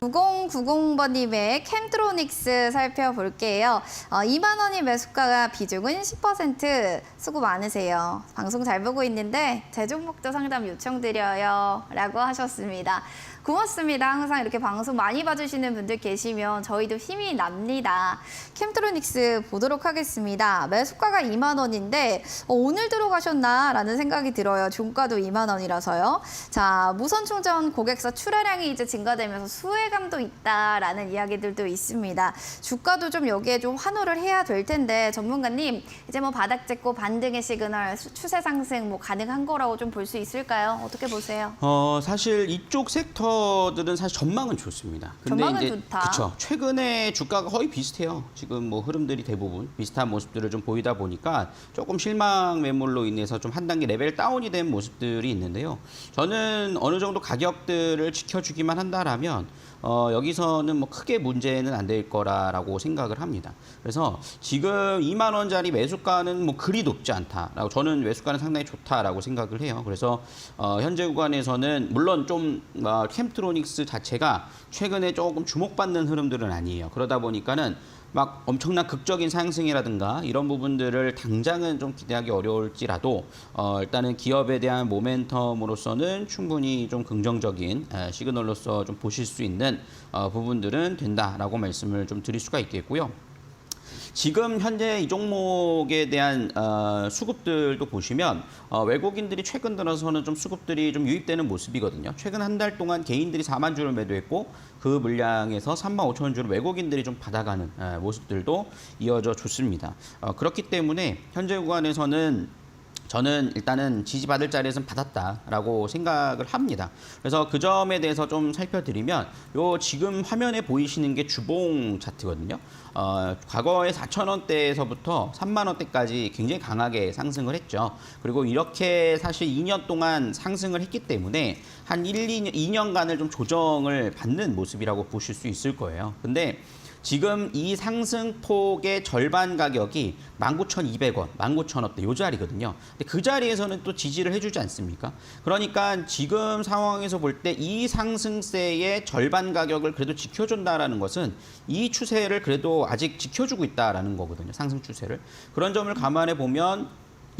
9090번님의 캠트로닉스 살펴볼게요. 어, 2만 원이 매수가가 비중은 10% 수고 많으세요. 방송 잘 보고 있는데 재종목도 상담 요청드려요. 라고 하셨습니다. 고맙습니다. 항상 이렇게 방송 많이 봐주시는 분들 계시면 저희도 힘이 납니다. 캠트로닉스 보도록 하겠습니다. 매수가가 2만 원인데 어, 오늘 들어가셨나 라는 생각이 들어요. 종가도 2만 원이라서요. 자, 무선 충전 고객사 출하량이 이제 증가되면서 수혜 감도 있다라는 이야기들도 있습니다. 주가도 좀 여기에 좀 환호를 해야 될 텐데 전문가님 이제 뭐 바닥 찍고 반등의 시그널 수- 추세 상승 뭐 가능한 거라고 좀 볼 수 있을까요? 어떻게 보세요? 어 사실 이쪽 섹터들은 사실 전망은 좋습니다. 전망은 좋다. 그렇죠. 최근에 주가가 거의 비슷해요. 지금 뭐 흐름들이 대부분 비슷한 모습들을 좀 보이다 보니까 조금 실망 매물로 인해서 좀 한 단계 레벨 다운이 된 모습들이 있는데요. 저는 어느 정도 가격들을 지켜주기만 한다라면 어, 여기서는 뭐 크게 문제는 안 될 거라라고 생각을 합니다. 그래서 지금 2만 원짜리 매수가는 뭐 그리 높지 않다라고 저는 매수가는 상당히 좋다라고 생각을 해요. 그래서 어, 현재 구간에서는 물론 좀 어, 캠트로닉스 자체가 최근에 조금 주목받는 흐름들은 아니에요. 그러다 보니까는 막 엄청난 극적인 상승이라든가 이런 부분들을 당장은 좀 기대하기 어려울지라도 어, 일단은 기업에 대한 모멘텀으로서는 충분히 좀 긍정적인 에, 시그널로서 좀 보실 수 있는 어, 부분들은 된다라고 말씀을 좀 드릴 수가 있겠고요. 지금 현재 이 종목에 대한 어, 수급들도 보시면 어, 외국인들이 최근 들어서는 좀 수급들이 좀 유입되는 모습이거든요. 최근 한 달 동안 개인들이 4만 주를 매도했고 그 물량에서 3만 5천 주를 외국인들이 좀 받아가는 에, 모습들도 이어져 좋습니다. 어, 그렇기 때문에 현재 구간에서는 저는 일단은 지지받을 자리에서는 받았다라고 생각을 합니다. 그래서 그 점에 대해서 좀 살펴드리면 요 지금 화면에 보이시는 게 주봉 차트거든요. 어, 과거에 4,000원대에서부터 3만 원대까지 굉장히 강하게 상승을 했죠. 그리고 이렇게 사실 2년 동안 상승을 했기 때문에 한 1, 2년, 2년간을 좀 조정을 받는 모습이라고 보실 수 있을 거예요. 근데 지금 이 상승폭의 절반 가격이 19,200원, 19,000원대 요 자리거든요. 근데 그 자리에서는 또 지지를 해주지 않습니까? 그러니까 지금 상황에서 볼 때 이 상승세의 절반 가격을 그래도 지켜준다라는 것은 이 추세를 그래도 아직 지켜주고 있다라는 거거든요. 상승 추세를. 그런 점을 감안해 보면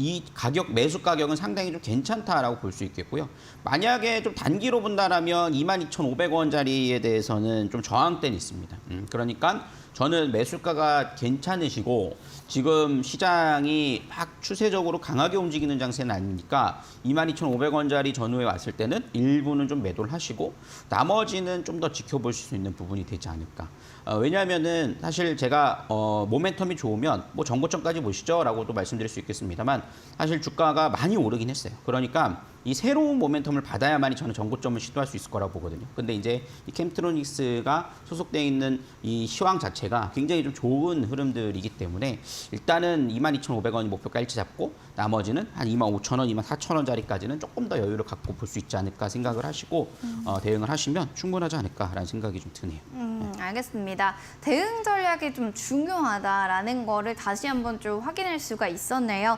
이 가격 매수 가격은 상당히 좀 괜찮다라고 볼 수 있겠고요. 만약에 좀 단기로 본다라면 22,500원짜리에 대해서는 좀 저항대는 있습니다. 음, 그러니까 저는 매수가가 괜찮으시고 지금 시장이 막 추세적으로 강하게 움직이는 장세는 아니니까 22,500원짜리 전후에 왔을 때는 일부는 좀 매도를 하시고 나머지는 좀 더 지켜보실 수 있는 부분이 되지 않을까. 어, 왜냐하면은 사실 제가 어, 모멘텀이 좋으면 뭐 정고점까지 보시죠라고도 말씀드릴 수 있겠습니다만 사실 주가가 많이 오르긴 했어요. 그러니까 이 새로운 모멘텀을 받아야만이 저는 정고점을 시도할 수 있을 거라고 보거든요. 근데 이제 이 캠트로닉스가 소속되어 있는 이 시황 자체가 굉장히 좀 좋은 흐름들이기 때문에 일단은 22,500원이 목표가 일치 잡고 나머지는 한 25,000원, 24,000원짜리까지는 조금 더 여유를 갖고 볼 수 있지 않을까 생각을 하시고 어, 대응을 하시면 충분하지 않을까라는 생각이 좀 드네요. 음, 알겠습니다. 대응 전략이 좀 중요하다라는 거를 다시 한번 좀 확인할 수가 있었네요.